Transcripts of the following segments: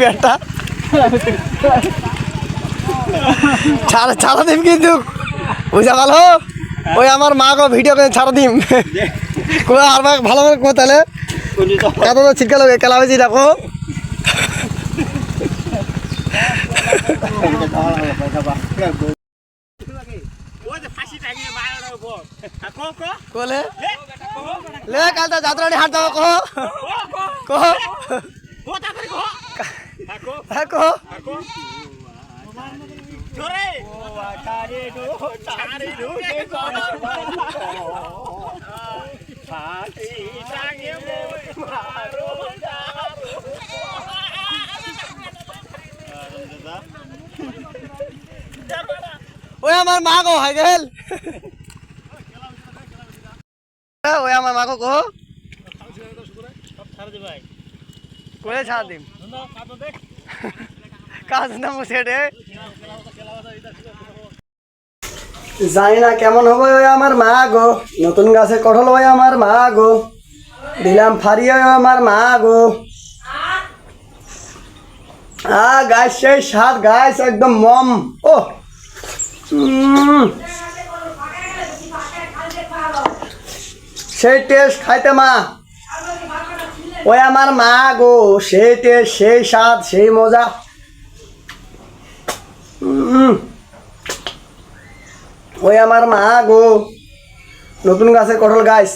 ব্যাটটা ছাড়া ছাড়া দিম কিন্তু। বুঝা ভালো ওই আমার মা গো ভিডিও করে ছাড়া দিম। আর ভালো করে কো তাহলে? কত তো ছিটকা লোক কেলা হয়েছি দেখো। কোলে? লে কাল তো হ্যাঁ কহ। ওই আমার মা গো, হাই গেল। ওই আমার মা গো কহ করে ছাড় দিম কাজ না মুছেটে জানি না কেমন হবে ওই আমার মা গো। নতুন গাছে কঠল ওই আমার মা গো। দিলাম ফারিয়ে ওই আমার মা গো। আ, গাছ সেই সাত গাছ, একদম মম। সেই টেস্ট খাইতে মা ওই আমার মা গো, সেই টেস্ট সেই স্বাদ, সেই মজা। ওই আমার মা গো, নতুন গাছে কঠল গাছ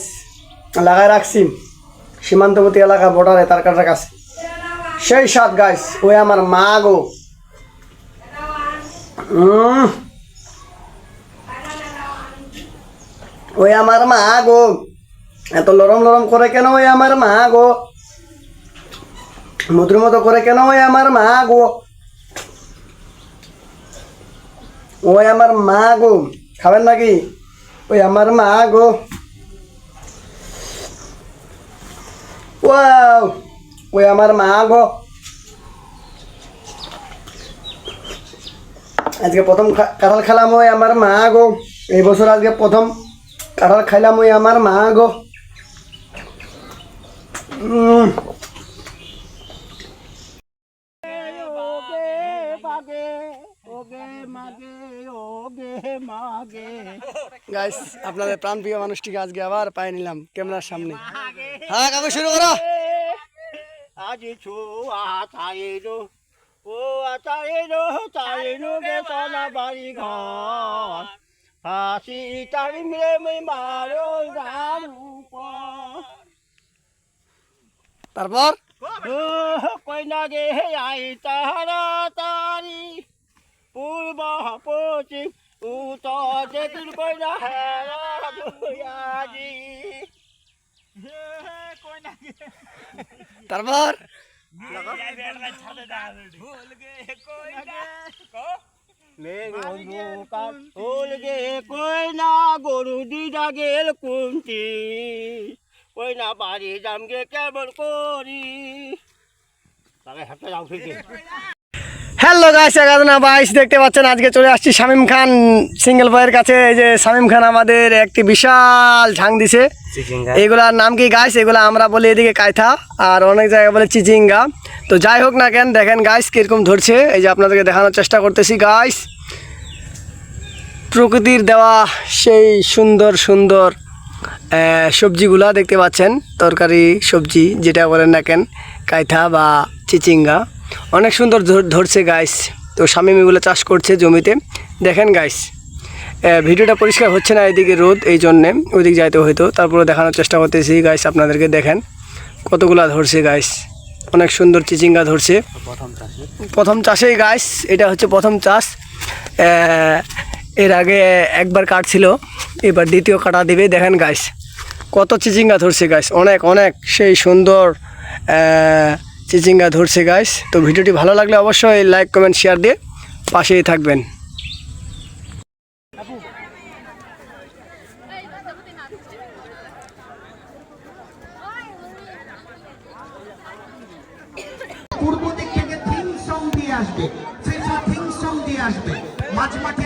লাগাই রাখছি সীমান্তবর্তী এলাকা বর্ডারে তার কাছে কাছে সেই সাত গাছ ওই আমার মা গো উম। ওই আমার মা গো। এত লরম লরম করে কেন ওই আমার মা গো? মধুর মতো করে কেন ওই আমার মা গো? ওই আমার মা গো। খাবেন নাকি? ওই আমার মা গো। ওয়াও, ওই আমার মা গো। আজকে প্রথম কাঁঠাল খেলাম ওই আমার মা গো। এই বছর আজকে প্রথম কাঁঠাল খাইলাম ওই আমার মা গো। গাইস আপনাদের প্রাণপ্রিয় মানুষটিকে আজকে আবার পাই নিলাম ক্যামেরার সামনে। হ্যাঁ কাকু, শুরু করো। আজি ছুয়া চাইলো ও চাইলো চাইলো গে বাড়ি ঘর হাসি তারি মিলে মই মারো গান তারপর ও কইনা গে আই তাহারা তারি পূর্ব পশ্চিম উত্তর দেখুন কইনা হেরা দুয়াজি কইনা তারপর গরু দিদা গেল কুন্তি। কইনা বাড়ি কেমন করি। তাকে হাতে যাও ঠিক হ্যালো গাইস এগারো বাইশ দেখতে পাচ্ছেন আজকে চলে আসছি শামিম খান সিঙ্গেল বয়ের কাছে। এই যে শামিম খান আমাদের একটি বিশাল ঝাং দিছে। এগুলার নাম কি গাইস এগুলা আমরা বলি এদিকে কায়থা আর অনেক জায়গায় বলে চিচিঙ্গা। তো যাই হোক না কেন, দেখেন গাইস কীরকম ধরছে। এই যে আপনাদেরকে দেখানোর চেষ্টা করতেছি গাইস প্রকৃতির দেওয়া সেই সুন্দর সুন্দর সবজিগুলা দেখতে পাচ্ছেন। তরকারি, সবজি, যেটা বলেন না কেন কায়থা বা চিচিঙ্গা। অনেক সুন্দর ধরছে গাইস তো স্বামীম এগুলো চাষ করছে জমিতে। দেখেন গাইস ভিডিওটা পরিষ্কার হচ্ছে না এদিকে রোদ, এই জন্যে। ওইদিক যাইতে হয়তো তারপরে দেখানোর চেষ্টা করতেছি গাইস আপনাদেরকে, দেখেন। কতগুলা ধরছে গাইস অনেক সুন্দর চিচিঙ্গা ধরছে। প্রথম চাষেই গাছ এটা হচ্ছে প্রথম চাষ। এর আগে একবার কাটছিল এবার দ্বিতীয় কাটা দিবে। দেখেন গাছ কত চিচিঙ্গা ধরছে গাছ অনেক অনেক। সেই সুন্দর চিচিঙ্গা ধরছে গাছ। তো ভিডিওটি ভালো লাগলে অবশ্যই লাইক কমেন্ট শেয়ার দিয়ে পাশেই থাকবেন। আসবে। ফিফা থিম সং দিয়ে আসবে। মাঝ মাঠে